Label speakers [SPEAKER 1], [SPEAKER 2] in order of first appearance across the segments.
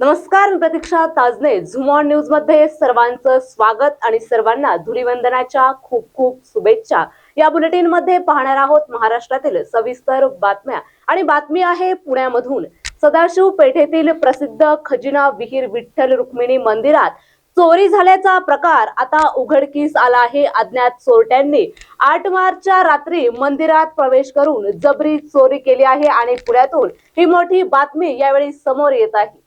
[SPEAKER 1] नमस्कार मी प्रतीक्षा ताजने. झुमॉन न्यूजमध्ये सर्वांचं स्वागत आणि सर्वांना धुलीवंदनाच्या खूप खूप शुभेच्छा. या बुलेटिनमध्ये पाहणार आहोत महाराष्ट्रातील सविस्तर बातम्या. आणि बातमी आहे पुण्यामधून. सदाशिव पेठेतील प्रसिद्ध खजिना विहीर विठ्ठल रुक्मिणी मंदिरात चोरी झाल्याचा प्रकार आता उघडकीस आला आहे अज्ञात चोरट्यांनी. आठ मार्चच्या रात्री मंदिरात प्रवेश करून जबरी चोरी केली आहे आणि पुण्यातून ही मोठी बातमी यावेळी समोर येत आहे.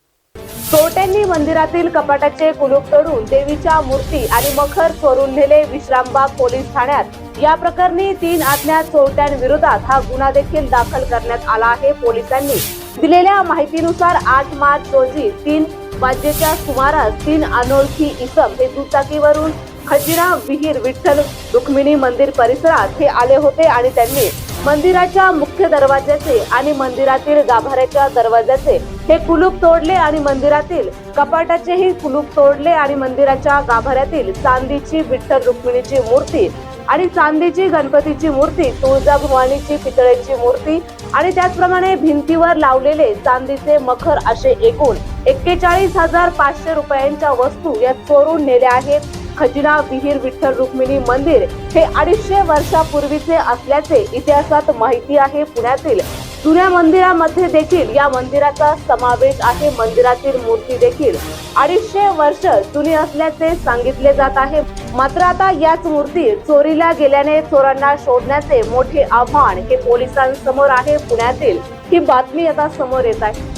[SPEAKER 1] चोरट्यांनी मंदिरातील कपाटाचे कुलूप तोडून देवीच्या मूर्ती आणि मखर चोरून नेले विश्रामबाग पोलीस ठाण्यात. या प्रकरणी तीन अज्ञात चोरट्यांविरोधात हा गुन्हा देखील दाखल करण्यात आला आहे पोलिसांनी. दिलेल्या माहितीनुसार आठ मार्च रोजी तीन वाजेच्या सुमारास तीन अनोळखी इसम हे दुचाकीवरून खजिना विहीर विठ्ठल रुक्मिणी मंदिर परिसरात हे आले होते आणि त्यांनी मंदिराच्या मुख्य दरवाज्याचे आणि मंदिरातील गाभाऱ्याच्या दरवाजाचे हे कुलूप तोडले आणि मंदिरातील कपाटाचेही कुलूप तोडले आणि मंदिराच्या गाभाऱ्यातील चांदीची विठ्ठल रुक्मिणीची मूर्ती आणि चांदीची गणपतीची मूर्ती तुळजाभवानीची पितळेची मूर्ती आणि त्याचप्रमाणे भिंतीवर लावलेले चांदीचे मखर असे एकूण एक्केचाळीस हजार पाचशे रुपयांच्या वस्तू या चोरून नेल्या आहेत. खजिना विहीर विठ्ठल रुक्मिणी मंदिर हे अडीचशे वर्षापूर्वीचे असल्याचे इतिहासात माहिती आहे पुण्यातील. जुन्या मंदिरामध्ये देखील या मंदिराचा समावेश आहे मंदिरातील मूर्ती देखील. अडीचशे वर्ष जुनी असल्याचे सांगितले जात आहे. मात्र आता याच मूर्ती चोरीला गेल्याने चोरांना शोधण्याचे मोठे आव्हान हे पोलिसांसमोर आहे पुण्यातील. ही बातमी आता समोर येत आहे.